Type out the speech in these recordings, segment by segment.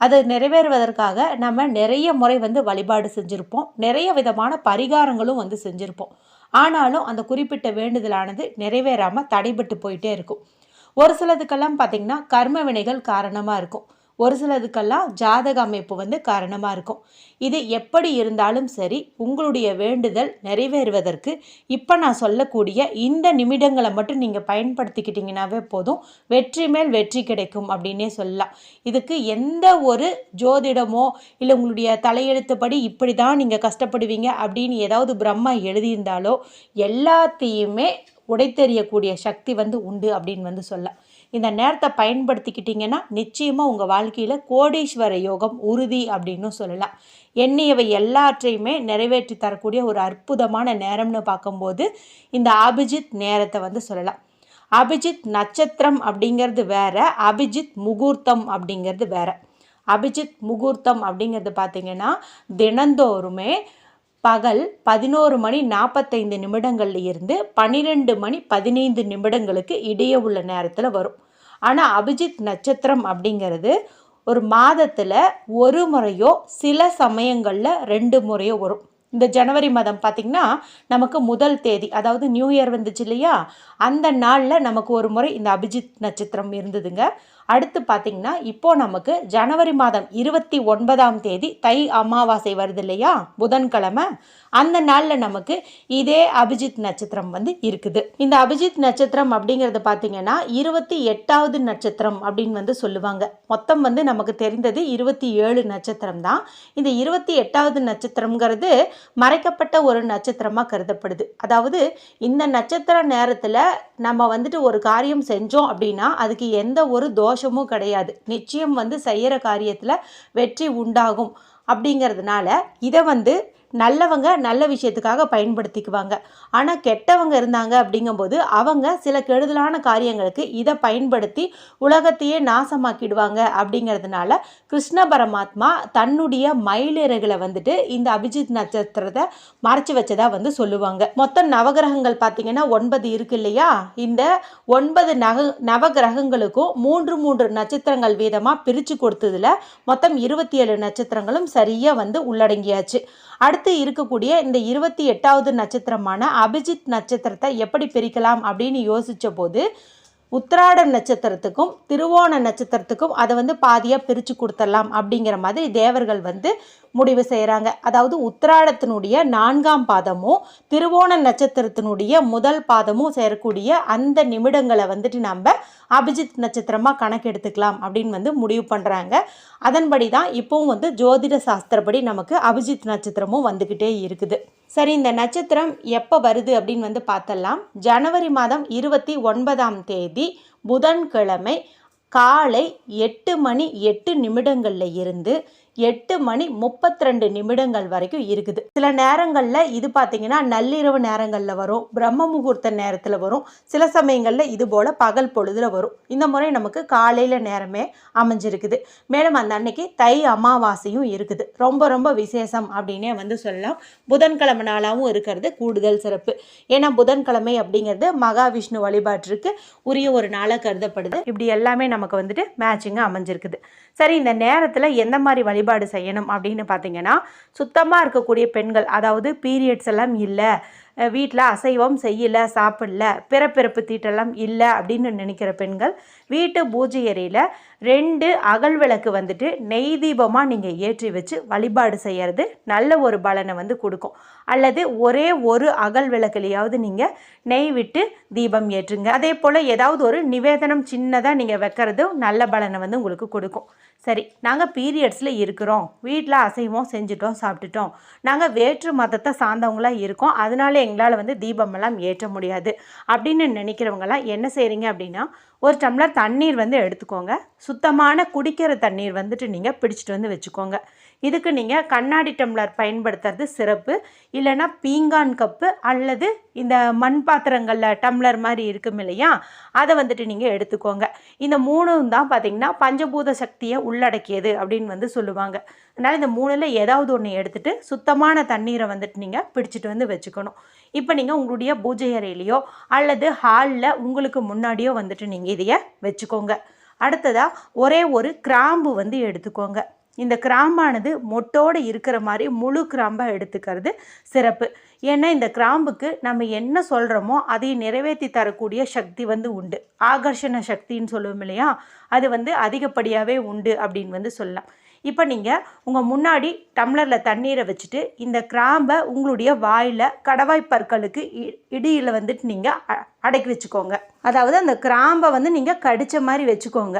அது நிறைவேறுவதற்காக நம்ம நிறைய முறை வந்து வழிபாடு செஞ்சுருப்போம். நிறைய விதமான பரிகாரங்களும் வந்து செஞ்சுருப்போம். ஆனாலும் அந்த குறிப்பிட்ட வேண்டுதலானது நிறைவேறாமல் தடைபட்டு போயிட்டே இருக்கும். ஒரு சிலதுக்கெல்லாம் பார்த்திங்கன்னா கர்ம வினைகள் காரணமாக இருக்கும். ஒரு சிலதுக்கெல்லாம் ஜாதக அமைப்பு வந்து காரணமாக இருக்கும். இது எப்படி இருந்தாலும் சரி உங்களுடைய வேண்டுதல் நிறைவேறுவதற்கு இப்போ நான் சொல்லக்கூடிய இந்த நிமிடங்களை மட்டும் நீங்கள் பயன்படுத்திக்கிட்டிங்கனாவே போதும். வெற்றி மேல் வெற்றி கிடைக்கும் அப்படின்னே சொல்லலாம். இதுக்கு எந்த ஒரு ஜோதிடமோ இல்லை உங்களுடைய தலையெழுத்துப்படி இப்படி தான் நீங்கள் கஷ்டப்படுவீங்க அப்படின்னு ஏதாவது பிரம்மா எழுதியிருந்தாலோ எல்லாத்தையுமே உடைத்தெறியக்கூடிய சக்தி வந்து உண்டு அப்படின்னு வந்து சொல்லலாம். இந்த நேரத்தை பயன்படுத்திக்கிட்டிங்கன்னா நிச்சயமாக உங்கள் வாழ்க்கையில் கோடீஸ்வர யோகம் உறுதி அப்படின்னு சொல்லலாம். எண்ணியவை எல்லாற்றையுமே நிறைவேற்றி தரக்கூடிய ஒரு அற்புதமான நேரம்னு பார்க்கும்போது இந்த அபிஜித் நேரத்தை வந்து சொல்லலாம். அபிஜித் நட்சத்திரம் அப்படிங்கிறது வேற அபிஜித் முகூர்த்தம் அப்படிங்கிறது வேற. அபிஜித் முகூர்த்தம் அப்படிங்கிறது பார்த்திங்கன்னா தினந்தோறுமே பகல் பதினோரு மணி நாற்பத்தைந்து நிமிடங்கள்ல இருந்து பன்னிரெண்டு மணி பதினைந்து நிமிடங்களுக்கு இடையே உள்ள நேரத்தில் வரும். ஆனால் அபிஜித் நட்சத்திரம் அப்படிங்கிறது ஒரு மாதத்தில் ஒரு முறையோ சில சமயங்களில் ரெண்டு முறையோ வரும். இந்த ஜனவரி மாதம் பார்த்திங்கன்னா நமக்கு முதல் தேதி அதாவது நியூ இயர் வந்துச்சு இல்லையா? அந்த நாளில் நமக்கு ஒரு முறை இந்த அபிஜித் நட்சத்திரம் இருந்ததுங்க. அடுத்து பார்த்திங்கன்னா இப்போ நமக்கு ஜனவரி மாதம் இருபத்தி ஒன்பதாம் தேதி தை அமாவாசை வருது இல்லையா? புதன்கிழமை. அந்த நாளில் நமக்கு இதே அபிஜித் நட்சத்திரம் வந்து இருக்குது. இந்த அபிஜித் நட்சத்திரம் அப்படிங்கிறது பார்த்திங்கன்னா இருபத்தி எட்டாவது நட்சத்திரம் அப்படின்னு வந்து சொல்லுவாங்க. மொத்தம் வந்து நமக்கு தெரிந்தது இருபத்தி ஏழு நட்சத்திரம் தான். இந்த இருபத்தி எட்டாவது நட்சத்திரம்ங்கிறது மறைக்கப்பட்ட ஒரு நட்சத்திரமாக கருதப்படுது. அதாவது இந்த நட்சத்திர நேரத்தில் நம்ம வந்துட்டு ஒரு காரியம் செஞ்சோம் அப்படின்னா அதுக்கு எந்த ஒரு தோஷமும் கிடையாது. நிச்சயம் வந்து செய்கிற காரியத்தில் வெற்றி உண்டாகும். அப்படிங்கிறதுனால இதை வந்து நல்லவங்க நல்ல விஷயத்துக்காக பயன்படுத்திக்குவாங்க. ஆனால் கெட்டவங்க இருந்தாங்க அப்படிங்கும்போது அவங்க சில கெடுதலான காரியங்களுக்கு இதை பயன்படுத்தி உலகத்தையே நாசமாக்கிடுவாங்க அப்படிங்கிறதுனால கிருஷ்ண பரமாத்மா தன்னுடைய மயிலிறகுல வந்துட்டு இந்த அபிஜித் நட்சத்திரத்தை மறைச்சு வச்சதா வந்து சொல்லுவாங்க. மொத்தம் நவகிரகங்கள் பார்த்தீங்கன்னா ஒன்பது இருக்கு இல்லையா? இந்த ஒன்பது நக நவகிரகங்களுக்கும் மூன்று மூன்று நட்சத்திரங்கள் வீதமாக பிரித்து கொடுத்ததில் மொத்தம் இருபத்தி ஏழு நட்சத்திரங்களும் சரியாக வந்து உள்ளடங்கியாச்சு. அடுத்து இருக்கக்கூடிய இந்த இருபத்தி எட்டாவது நட்சத்திரமான அபிஜித் நட்சத்திரத்தை எப்படி பிரிக்கலாம் அப்படின்னு யோசித்த போது உத்திராடம் நட்சத்திரத்துக்கும் திருவோண நட்சத்திரத்துக்கும் அதை வந்து பாதியாக பிரித்து கொடுத்துடலாம் அப்படிங்கிற மாதிரி தேவர்கள் வந்து முடிவு செய்கிறாங்க அதாவது உத்திராடத்தினுடைய நான்காம் பாதமும் திருவோண நட்சத்திரத்தினுடைய முதல் பாதமும் சேரக்கூடிய அந்த நிமிடங்களை வந்துட்டு நம்ம அபிஜித் நட்சத்திரமாக கணக்கெடுத்துக்கலாம் அப்படின்னு வந்து முடிவு பண்ணுறாங்க அதன்படி தான் இப்போவும் வந்து ஜோதிட சாஸ்திரப்படி நமக்கு அபிஜித் நட்சத்திரமும் வந்துக்கிட்டே இருக்குது. சரி இந்த நட்சத்திரம் எப்போ வருது அப்படின்னு வந்து பார்த்தலாம். ஜனவரி மாதம் இருபத்தி ஒன்பதாம் தேதி புதன்கிழமை காலை எட்டு மணி எட்டு நிமிடங்களில் இருந்து எட்டு மணி முப்பத்தி ரெண்டு நிமிடங்கள் வரைக்கும் இருக்குது. சில நேரங்களில் இது பார்த்தீங்கன்னா நள்ளிரவு நேரங்களில் வரும் பிரம்ம முகூர்த்த நேரத்தில் வரும் சில சமயங்களில் இது போல் பகல் பொழுதில் வரும். இந்த முறை நமக்கு காலையில் நேரமே அமைஞ்சிருக்குது. மேலும் அந்த அன்னைக்கு தை அமாவாசையும் இருக்குது. ரொம்ப ரொம்ப விசேஷம் அப்படின்னே வந்து சொல்லலாம். புதன்கிழமை நாளாகவும் இருக்கிறது கூடுதல் சிறப்பு. ஏன்னா புதன்கிழமை அப்படிங்கிறது மகாவிஷ்ணு வழிபாட்டிற்கு உரிய ஒரு நாளாக கருதப்படுது. இப்படி எல்லாமே நமக்கு வந்துட்டு மேட்சிங்காக அமைஞ்சிருக்குது. சரி இந்த நேரத்தில் எந்த மாதிரி வழிபாடு செய்யணும் அப்படின்னு பார்த்தீங்கன்னா சுத்தமாக இருக்கக்கூடிய பெண்கள் அதாவது பீரியட்ஸ் எல்லாம் இல்லை. வீட்டில் அசைவம் செய்யலை சாப்பிடல பிறப்பிறப்பு தீட்டெல்லாம் இல்லை அப்படின்னு நினைக்கிற பெண்கள் வீட்டு பூஜை அறையில் ரெண்டு அகல் விளக்கு வந்துட்டு நெய் தீபமாக நீங்கள் ஏற்றி வச்சு வழிபாடு செய்கிறது நல்ல ஒரு பலனை வந்து கொடுக்கும். அல்லது ஒரே ஒரு அகல் விளக்குலையாவது நீங்கள் நெய் விட்டு தீபம் ஏற்றுங்க. அதே போல் ஏதாவது ஒரு நிவேதனம் சின்னதாக நீங்கள் வைக்கிறதும் நல்ல பலனை வந்து உங்களுக்கு கொடுக்கும். சரி நாங்கள் பீரியட்ஸில் இருக்கிறோம். வீட்டில் அசைவம் செஞ்சுட்டோம் சாப்பிட்டுட்டோம். நாங்கள் வேற்று மதத்தை சார்ந்தவங்களாக இருக்கோம். அதனால எங்களால் வந்து தீபமெல்லாம் ஏற்ற முடியாது. அப்படின்னு நினைக்கிறவங்களாம் என்ன செய்கிறீங்க அப்படின்னா ஒரு டம்ளர் தண்ணீர் வந்து எடுத்துக்கோங்க. சுத்தமான குடிக்கிற தண்ணீர் வந்துட்டு நீங்கள் பிடிச்சிட்டு வந்து வச்சுக்கோங்க. இதுக்கு நீங்கள் கண்ணாடி டம்ளர் பயன்படுத்துறது சிறப்பு. இல்லைன்னா பீங்கான் கப்பு அல்லது இந்த மண் பாத்திரங்களில் டம்ளர் மாதிரி இருக்கும் இல்லையா? அதை வந்துட்டு நீங்கள் எடுத்துக்கோங்க. இந்த மூணும் தான் பார்த்திங்கன்னா பஞ்சபூத சக்தியை உள்ளடக்கியது அப்படின்னு வந்து சொல்லுவாங்க. அதனால் இந்த மூணில் ஏதாவது ஒன்று எடுத்துகிட்டு சுத்தமான தண்ணீரை வந்துட்டு நீங்கள் பிடிச்சிட்டு வந்து வச்சுக்கணும். இப்போ நீங்கள் உங்களுடைய பூஜை அறையிலையோ அல்லது ஹாலில் உங்களுக்கு முன்னாடியோ வந்துட்டு நீங்கள் இதையை வச்சுக்கோங்க. அடுத்ததாக ஒரே ஒரு கிராம்பு வந்து எடுத்துக்கோங்க. இந்த கிராம்பானது மொட்டோடு இருக்கிற மாதிரி முழு கிராம்பாக எடுத்துக்கிறது சிறப்பு. ஏன்னா இந்த கிராம்புக்கு நம்ம என்ன சொல்கிறோமோ அதை நிறைவேற்றி தரக்கூடிய சக்தி வந்து உண்டு. ஆகர்ஷண சக்தின்னு சொல்லுவோம் இல்லையா? அது வந்து அதிகப்படியாகவே உண்டு அப்படின்னு வந்து சொல்லலாம். இப்போ நீங்கள் உங்கள் முன்னாடி டம்ளரில் தண்ணீரை வச்சுட்டு இந்த கிராம்பை உங்களுடைய வாயில் கடவாய் பற்களுக்கு இடியில் வந்துட்டு நீங்கள் அடக்கி வச்சுக்கோங்க. அதாவது அந்த கிராம்பை வந்து நீங்கள் கடித்த மாதிரி வச்சுக்கோங்க.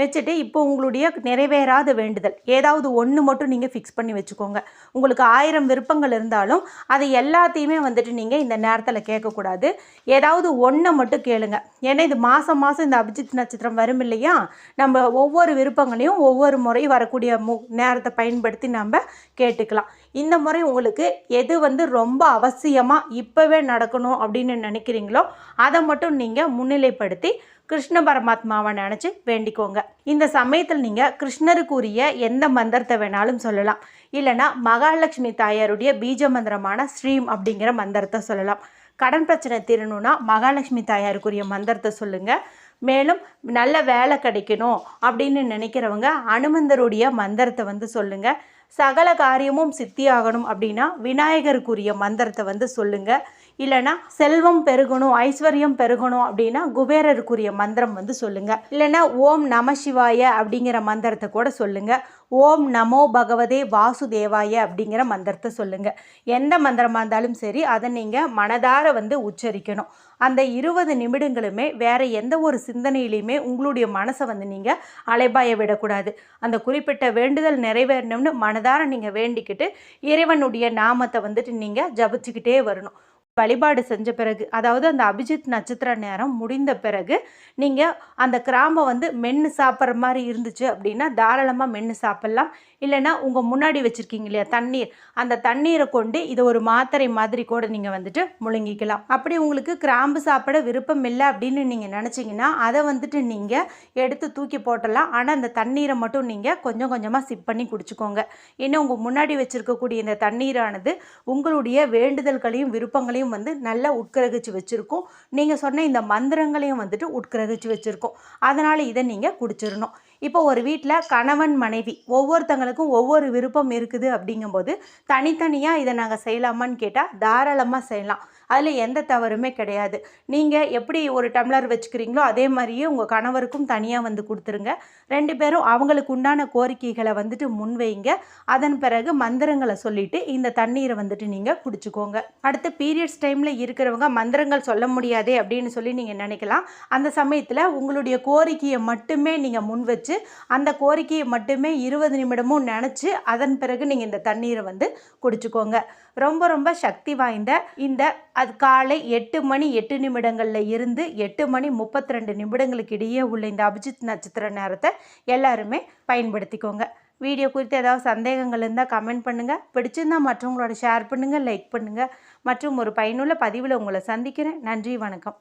வச்சுட்டு இப்போ உங்களுடைய நிறைவேறாத வேண்டுதல். ஏதாவது ஒன்று மட்டும் நீங்கள் ஃபிக்ஸ் பண்ணி வச்சுக்கோங்க. உங்களுக்கு ஆயிரம் விருப்பங்கள் இருந்தாலும் அதை எல்லாத்தையுமே வந்துட்டு நீங்கள் இந்த நேரத்தில் கேட்கக்கூடாது. ஏதாவது ஒன்றை மட்டும் கேளுங்க. ஏன்னா இது மாதம் மாதம் இந்த அபிஜித் நட்சத்திரம் வரும் இல்லையா? நம்ம ஒவ்வொரு விருப்பங்களையும் ஒவ்வொரு முறை வரக்கூடிய மு நேரத்தை பயன்படுத்தி நம்ம கேட்டுக்கலாம். இந்த முறை உங்களுக்கு எது வந்து ரொம்ப அவசியமாக இப்போவே நடக்கணும் அப்படின்னு நினைக்கிறீங்களோ அதை மட்டும் நீங்கள் முன்னிலைப்படுத்தி கிருஷ்ண பரமாத்மாவை நினச்சி வேண்டிக்கோங்க. இந்த சமயத்தில் நீங்கள் கிருஷ்ணருக்குரிய எந்த மந்திரத்தை வேணாலும் சொல்லலாம். இல்லைனா மகாலட்சுமி தாயாருடைய பீஜ மந்திரமான ஸ்ரீம் அப்படிங்கிற மந்திரத்தை சொல்லலாம். கடன் பிரச்சனை தீரணும்னா மகாலட்சுமி தாயாருக்குரிய மந்திரத்தை சொல்லுங்கள் மேலும் நல்ல வேலை கிடைக்கணும் அப்படின்னு நினைக்கிறவங்க அனுமந்தருடைய மந்திரத்தை வந்து சொல்லுங்கள் சகல காரியமும் சித்தியாகணும் அப்படின்னா விநாயகருக்குரிய மந்திரத்தை வந்து சொல்லுங்கள் இல்லைனா செல்வம் பெருகணும் ஐஸ்வர்யம் பெருகணும் அப்படின்னா குபேரருக்குரிய மந்திரம் வந்து சொல்லுங்கள் இல்லைனா ஓம் நம சிவாய அப்படிங்கிற மந்திரத்தை கூட சொல்லுங்கள் ஓம் நமோ பகவதே வாசுதேவாய அப்படிங்கிற மந்திரத்தை சொல்லுங்கள் எந்த மந்திரமாக இருந்தாலும் சரி அதை நீங்கள் மனதார வந்து உச்சரிக்கணும். அந்த இருபது நிமிடங்களுமே வேறு எந்த ஒரு சிந்தனையிலையுமே உங்களுடைய மனசை வந்து நீங்கள் அலைபாய விடக்கூடாது. அந்த குறிப்பிட்ட வேண்டுதல் நிறைவேறணும்னு மனதார நீங்கள் வேண்டிக்கிட்டு இறைவனுடைய நாமத்தை வந்துட்டு நீங்கள் ஜபிச்சுக்கிட்டே வரணும். வழிபாடு செஞ்ச பிறகு அதாவது அந்த அபிஜித் நட்சத்திர நேரம் முடிந்த பிறகு நீங்கள் அந்த கிராம்பை வந்து மென்று சாப்பிட்ற மாதிரி இருந்துச்சு அப்படின்னா தாராளமாக மென்று சாப்பிட்லாம். இல்லைன்னா உங்கள் முன்னாடி வச்சுருக்கீங்க இல்லையா தண்ணீர். அந்த தண்ணீரை கொண்டு இதை ஒரு மாத்திரை மாதிரி கூட நீங்கள் வந்துட்டு முழுங்கிக்கலாம். அப்படி உங்களுக்கு கிராம்பு சாப்பிட விருப்பம் இல்லை அப்படின்னு நீங்கள் நினச்சிங்கன்னா அதை வந்துட்டு நீங்கள் எடுத்து தூக்கி போட்டலாம் ஆனால் அந்த தண்ணீரை மட்டும் நீங்கள் கொஞ்சம் கொஞ்சமாக சிப் பண்ணி குடிச்சுக்கோங்க. ஏன்னா உங்கள் முன்னாடி வச்சுருக்கக்கூடிய இந்த தண்ணீரானது உங்களுடைய வேண்டுதல்களையும் விருப்பங்களையும் வந்து நல்லா உட்கிரகிச்சு வச்சுருக்கோம். நீங்கள் சொன்ன இந்த மந்திரங்களையும் வந்துட்டு உட்கிரகிச்சு வச்சுருக்கோம். அதனால் இதை நீங்கள் குடிச்சிடணும். இப்போ ஒரு வீட்டில் கணவன் மனைவி ஒவ்வொருத்தங்களுக்கும் ஒவ்வொரு விருப்பம் இருக்குது அப்படிங்கும்போது தனித்தனியாக இதை நாங்கள் செய்யலாமான்னு கேட்டால் தாராளமாக செய்யலாம். அதில் எந்த தவறுமே கிடையாது. நீங்கள் எப்படி ஒரு டம்ளர் வச்சுக்கிறீங்களோ அதே மாதிரியே உங்கள் கணவருக்கும் தனியாக வந்து கொடுத்துருங்க. ரெண்டு பேரும் அவங்களுக்கு உண்டான கோரிக்கைகளை வந்துட்டு முன்வைங்க. அதன் பிறகு மந்திரங்களை சொல்லிவிட்டு இந்த தண்ணீரை வந்துட்டு நீங்கள் குடிச்சுக்கோங்க. அடுத்து பீரியட்ஸ் டைமில் இருக்கிறவங்க மந்திரங்கள் சொல்ல முடியாதே அப்படின்னு சொல்லி நீங்கள் நினைக்கலாம். அந்த சமயத்தில் உங்களுடைய கோரிக்கையை மட்டுமே நீங்கள் முன் வச்சு அந்த கோரிக்கையை மட்டுமே இருபது நிமிடமும் நினச்சி அதன் பிறகு நீங்கள் இந்த தண்ணீரை வந்து குடிச்சுக்கோங்க. ரொம்ப ரொம்ப சக்தி வாய்ந்த இந்த அது காலை எட்டு மணி எட்டு நிமிடங்களில் இருந்து எட்டு மணி முப்பத்தி ரெண்டு நிமிடங்களுக்கு இடையே உள்ள இந்த அபிஜித் நட்சத்திர நேரத்தை எல்லாருமே பயன்படுத்திக்கோங்க. வீடியோ குறித்து ஏதாவது சந்தேகங்கள் இருந்தால் கமெண்ட் பண்ணுங்கள் பிடிச்சிருந்தால் மற்றவங்களோட ஷேர் பண்ணுங்கள் லைக் பண்ணுங்கள் மற்றும் ஒரு பயனுள்ள பதிவில் உங்களை சந்திக்கிறேன். நன்றி வணக்கம்.